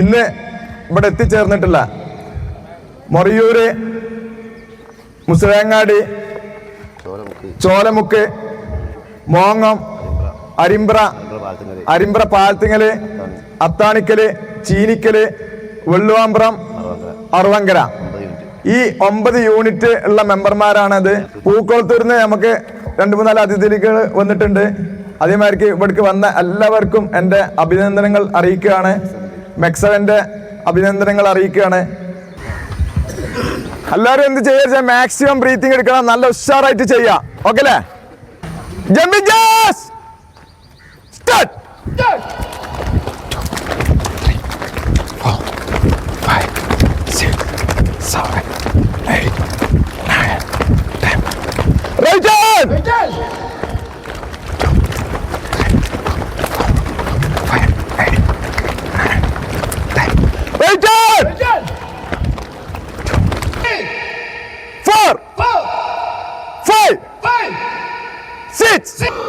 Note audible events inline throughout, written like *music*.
ഇന്ന് ഇവിടെ എത്തിച്ചേർന്നിട്ടുള്ള മൊറിയൂര് മുസ്ലേങ്ങാടി ചോലമുക്ക് മോങ്ങം അരിമ്പ്ര അരിമ്പ്ര പാലത്തിങ്ങൽ അത്താണിക്കൽ ചീനിക്കൽ വെള്ളുവാമ്പ്രം അറുവങ്കര. ഈ ഒമ്പത് യൂണിറ്റ് ഉള്ള മെമ്പർമാരാണത്. പൂക്കോളത്തൂരിന്ന് നമുക്ക് രണ്ട് മൂന്നാൽ അതിഥികൾ വന്നിട്ടുണ്ട്. അതേമാതിരിക്ക് ഇവിടേക്ക് വന്ന എല്ലാവർക്കും എന്റെ അഭിനന്ദനങ്ങൾ അറിയിക്കുകയാണ്. മെക്സവന്റെ അഭിനന്ദനങ്ങൾ അറിയിക്കുകയാണ്. എല്ലാവരും എന്ത് ചെയ്യാ മാക്സിമം ബ്രീത്തിങ് എടുക്കണം. നല്ല ഉഷാറായിട്ട് ചെയ്യാം. ഓക്കെ അല്ലേ jumping jazz start Right on! Right on! Four, four, five, five, six. six.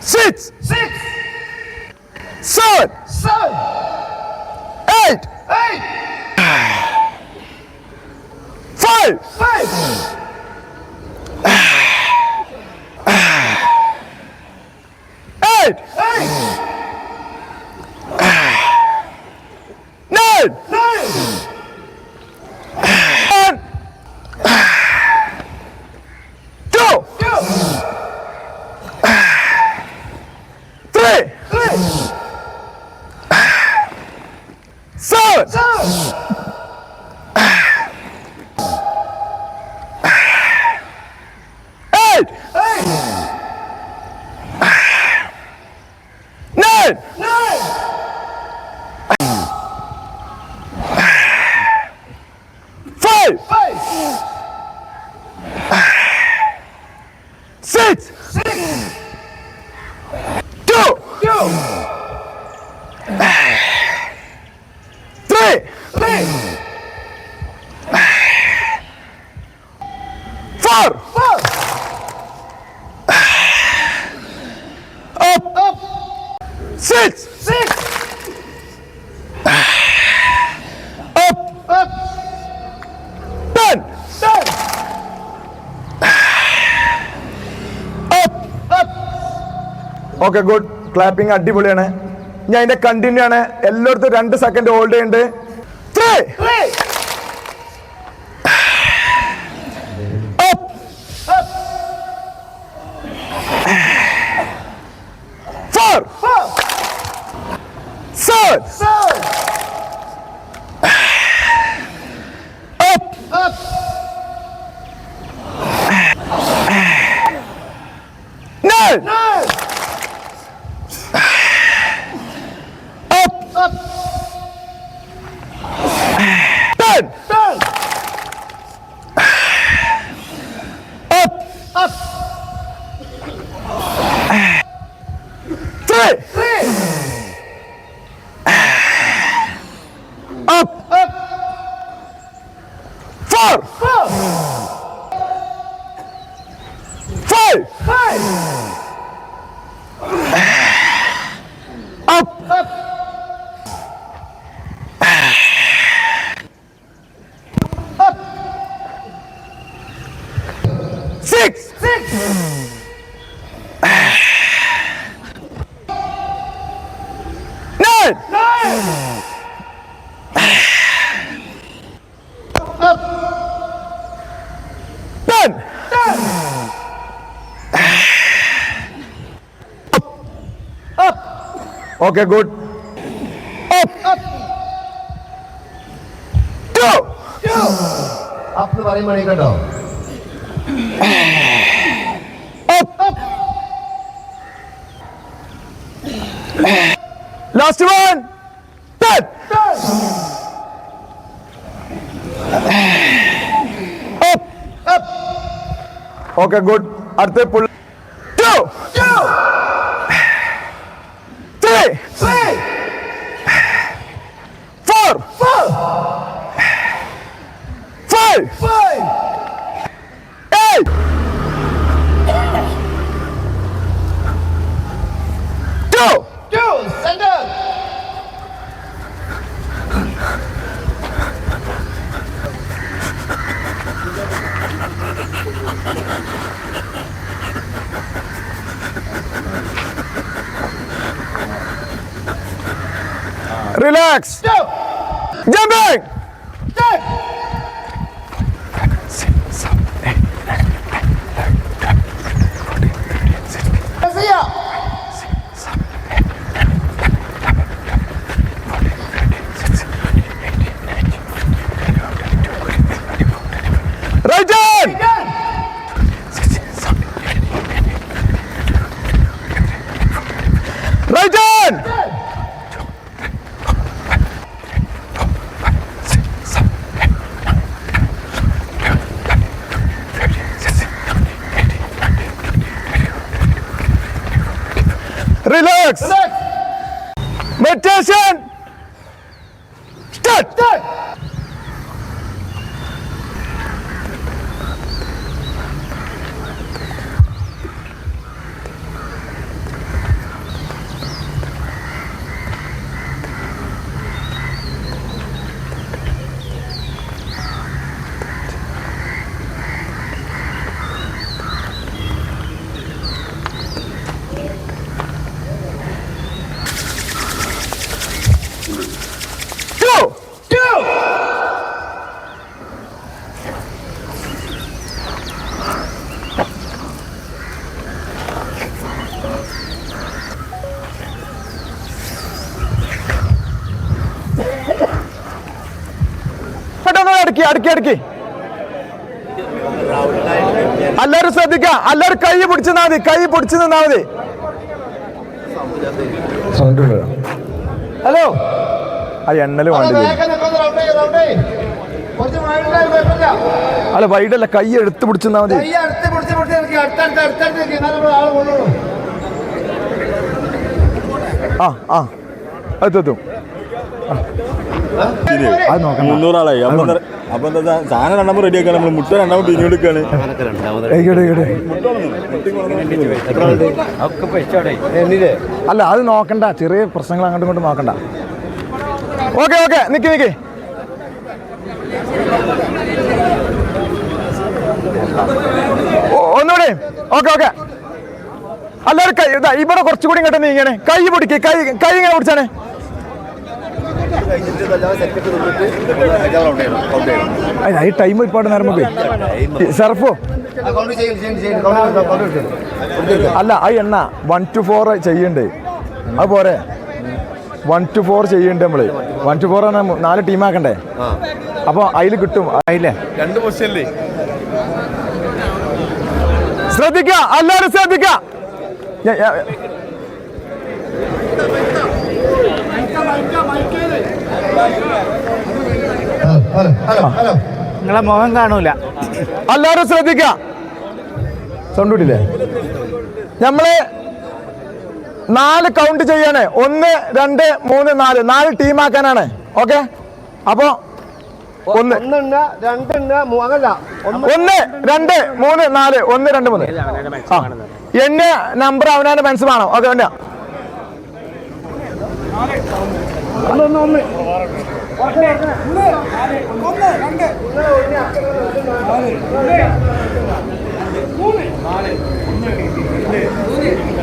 six, six, seven, seven, eight, eight, five, five. three, four, up, six, up, ten, okay good clapping അടിപൊളിയാണ് ഞാൻ അതിന്റെ continue ആണ്. എല്ലായിടത്തും രണ്ട് second hold ചെയ്യുന്നുണ്ട് three Okay, good. Up. Up. Two. Two. Up the body money down. Up. Up. Last one. Turn. Turn. Up. Up. Okay, good. അടുത്ത പുള്ള relax jumping അടുക്കി അടുക്കി. എല്ലാരും ശ്രദ്ധിക്ക എല്ലാരും കൈ പിടിച്ചു നിന്നാ മതി കൈ പിടിച്ചു നിന്നാ മതി. ഹലോ? ആ എണ്ണൽ വേണ്ടി. അല്ല വൈഡല്ല കൈ എടുത്ത് പിടിച്ചു മതി. ആ ആ. എത്തും. അത് നോക്കണം മുന്നൂറാളായി അപ്പൊ എന്താ സാധനം രണ്ടാമത് റെഡി ആക്കാൻ നമ്മൾ മുട്ട രണ്ടാമത് പിരിഞ്ഞു എടുക്കാണ്. അല്ല അത് നോക്കണ്ട. ചെറിയ പ്രശ്നങ്ങൾ അങ്ങോട്ടും ഇങ്ങോട്ടും നോക്കണ്ട. Okay okay. നിക്ക് നിക്ക്. ഒന്നുകൂടി. Okay okay. അല്ലാതെ കൈ ഇവിടെ കുറച്ചുകൂടി ഇങ്ങോട്ട് നീങ്ങണേ. കൈ പിടിക്ക് കൈ കൈ ഇങ്ങനെ പിടിച്ചാണേ. അയ്യ, ഈ ടൈം ഒരുപാട് നേരം പോയി സർഫോ. അല്ല ആ എണ്ണ വൺ ടു ഫോർ ചെയ്യണ്ടേ അത് പോരെ. വൺ ടു ഫോർ ചെയ്യണ്ടേ നമ്മൾ. വൺ ടു ഫോർ ആണ് നാല് ടീമാക്കണ്ടേ അപ്പൊ അതിൽ കിട്ടും. അതിലെ. രണ്ട് പൊസിഷനില്ലേ ശ്രദ്ധിക്ക എല്ലാരും ശ്രദ്ധിക്ക ഞ- ഞ- ഹലോ ഹലോ ഹലോ നിങ്ങളെ മുഖം കാണൂല. എല്ലാരും ശ്രദ്ധിക്ക. സൗണ്ട് നമ്മൾ നാല് കൗണ്ട് ചെയ്യാണ്. ഒന്ന് രണ്ട് മൂന്ന് നാല്. നാല് ടീമാക്കാനാണ് ഓക്കെ അപ്പൊ ഒന്ന്. ഒന്ന് രണ്ട് മൂന്ന് നാല്. ഒന്ന് രണ്ട് മൂന്ന്. എന്നെ നമ്പർ അവനാന്റെ മനസ്സിലാണോ ഓക്കെ വേണ്ട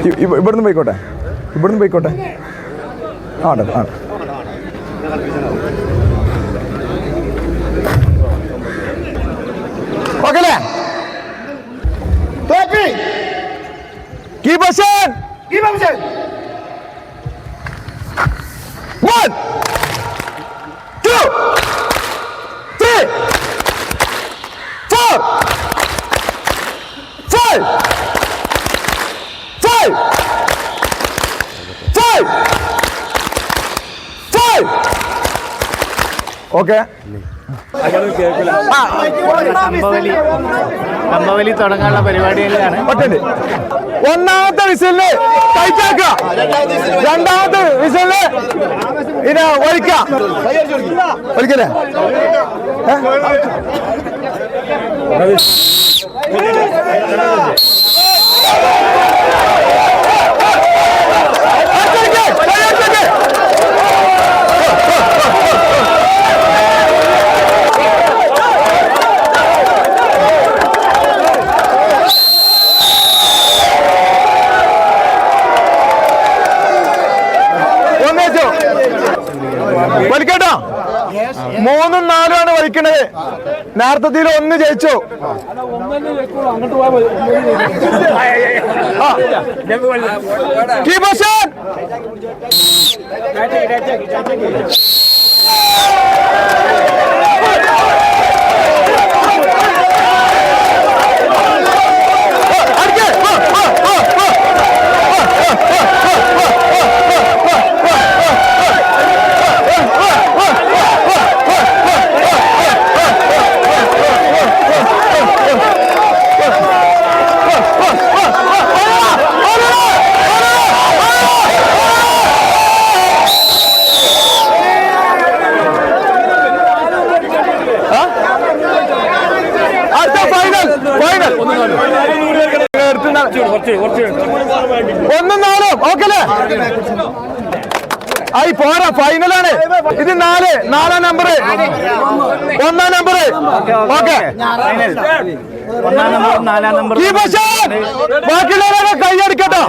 ഇ- ഇവ- ഇവിടുന്ന് പോയിക്കോട്ടെ. ഇവിടുന്ന് പോയിക്കോട്ടെ. ആണ് ആ ഓക്കെ അല്ലേ തോപ്പി Keep us in! ഈ five, five, five. Okay. ആ കമ്പവലി തുടങ്ങാനുള്ള പരിപാടികളിലാണ് ഒന്നാമത്തെ വിസിലിന് കഴിച്ചാക്ക രണ്ടാമത്തെ വിസിലിന് ഇനി ഒഴിക്ക ഒഴിക്കല്ലേ? Una vez. നേരത്തെ ഒന്ന് ജയിച്ചു. Keep us in. അടിക്ക്. ആ, ആ, ആ, ആ. അടുത്ത ഫൈനൽ ഫൈനൽ ഒന്നും നാലും ഓക്കെ അല്ലേ ആയി പോരാ ഫൈനലാണ് ഇത് നാല്. നാലാം നമ്പർ ഒന്നാം നമ്പർ ഓക്കെ ബാക്കിയുള്ളവരൊക്കെ കൈയടിക്കട്ടോ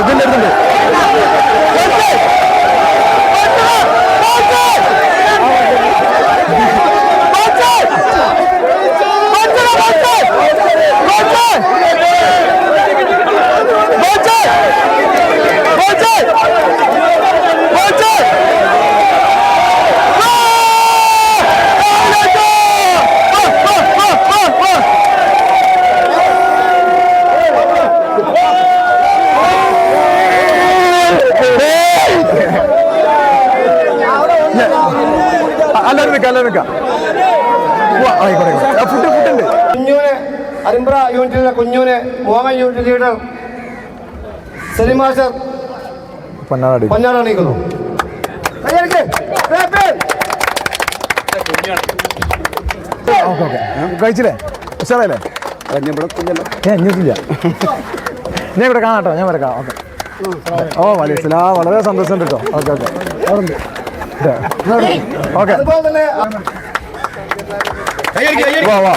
ഇതിന്റെ അടുത്തുണ്ട് അല്ലാതെ നിൽക്കാം അല്ലാതെ നിൽക്കാം ഉവ്വ, ആയിക്കോട്ടെ ആയിക്കോട്ടെ. ആ, ഫുഡ് ഫുഡ് ഉണ്ട് കുഞ്ഞൂന് അരിമ്പ്ര യൂണിറ്റിലെ കുഞ്ഞൂന് Mohan unit leader Saleem master പൊന്നാടി പൊന്നാട് അണിയിക്കുന്നു. കൈയടിക്ക്. ക്ലാപ്പ്. Okay okay. കഴിച്ചില്ലേ? ഉഷാറല്ലേ ഏ ഞാൻ ഇവിടെ കാണാട്ടോ ഞാൻ വരക്കാം ഓക്കെ. ഓ വലിയ വളരെ സന്തോഷമുണ്ട് കേട്ടോ. Okay okay. ഓക്കെ. വാ വാ.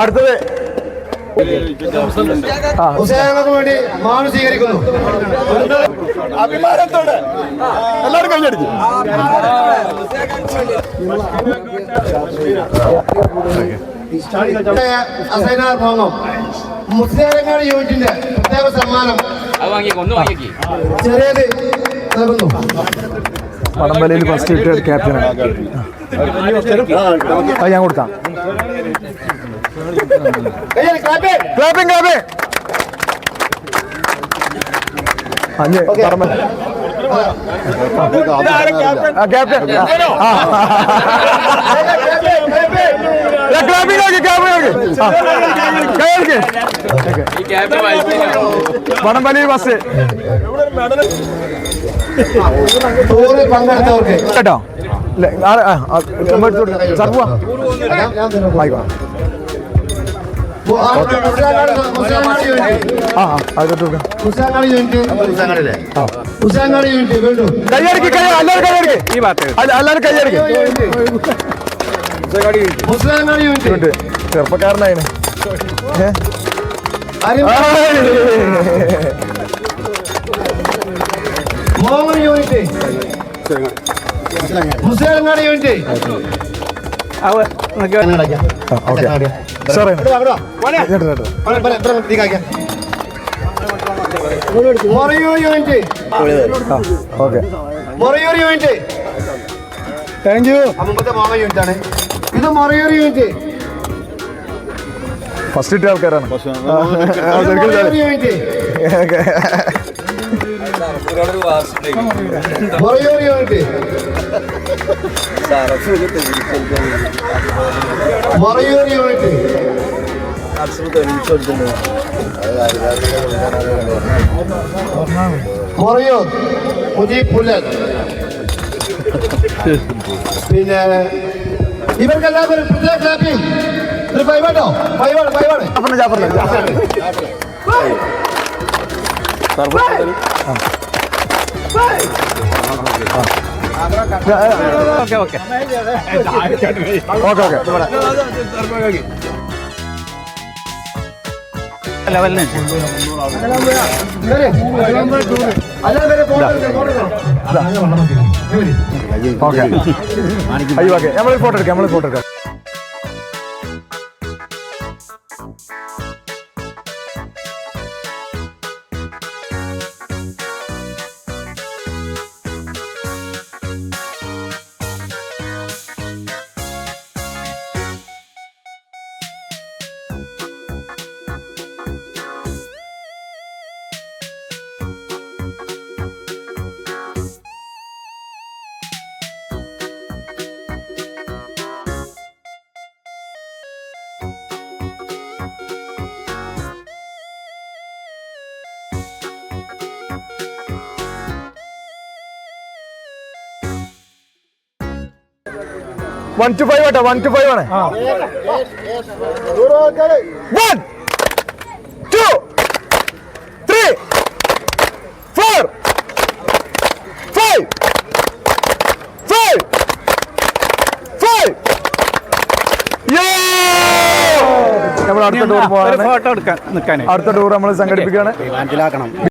അടുത്തത്. വേണ്ടി മാനു സ്വീകരിക്കുന്നു. അഭിമാനത്തോടെ. എല്ലാവരും കഴിഞ്ഞടിക്കും മുസ്ലിം യൂണിറ്റിന്റെ പ്രത്യേക സമ്മാനം. ചെറിയത് നൽകുന്നു. വടംവലിയിൽ ഫസ്റ്റ് ഇട്ട് ക്യാപ്റ്റൻ അത് ഞാൻ കൊടുക്കാം. ക്ലാപ്പിംഗ് ക്ലാപ്പിംഗ് ആ ക്യാപ്റ്റൻ ക്ലാപ്പിംഗ് നോക്കി ക്ലാപ്പിംഗ് നോക്കി. വടംവലി പങ്കെടുത്തവർക്ക്. കേട്ടോ? ഇല്ല, ആരെ- കൈയടിക്ക് എല്ലാവരും കൈയടിക്ക് ഈ ഭാഗത്ത് എല്ലാവരും കൈയടിക്ക് യൂണിറ്റ് മുസ്ലിം യൂണിറ്റ് ഓക്കെ. സാറേ. ഓക്കെ. താങ്ക് യു ഇത് മൊറയൂർ യൂണിറ്റ് ഫസ്റ്റ് ഇട്ട ആൾക്കാരാണ്. *laughs* മൊറയൂർ യൂണിറ്റ്. മൊറയൂർ മുജീബ് പുല്ലൻ പിന്നെ ഇവർക്കെല്ലാവരും പ്രത്യേക ക്ലാപ്പിംഗ് ഒരു ഫൈവ് ഫൈവാണ് ഫൈവ് ജാഫറിന് ജാഫറിന് ജാഫറിന്. ഫോട്ടോ എടുക്കാം നമ്മൾ ഫോട്ടോ എടുക്കാം വൺ ടു ഫൈവ് ആട്ടോ വൺ ടു ഫൈവ് ആണ്. One two three four five five five നമ്മൾ അടുത്ത ടൂർ പോകാൻ ഫോട്ടോ എടുക്കാൻ നിൽക്കാനേ അടുത്ത ടൂർ നമ്മൾ സംഘടിപ്പിക്കുകയാണ്.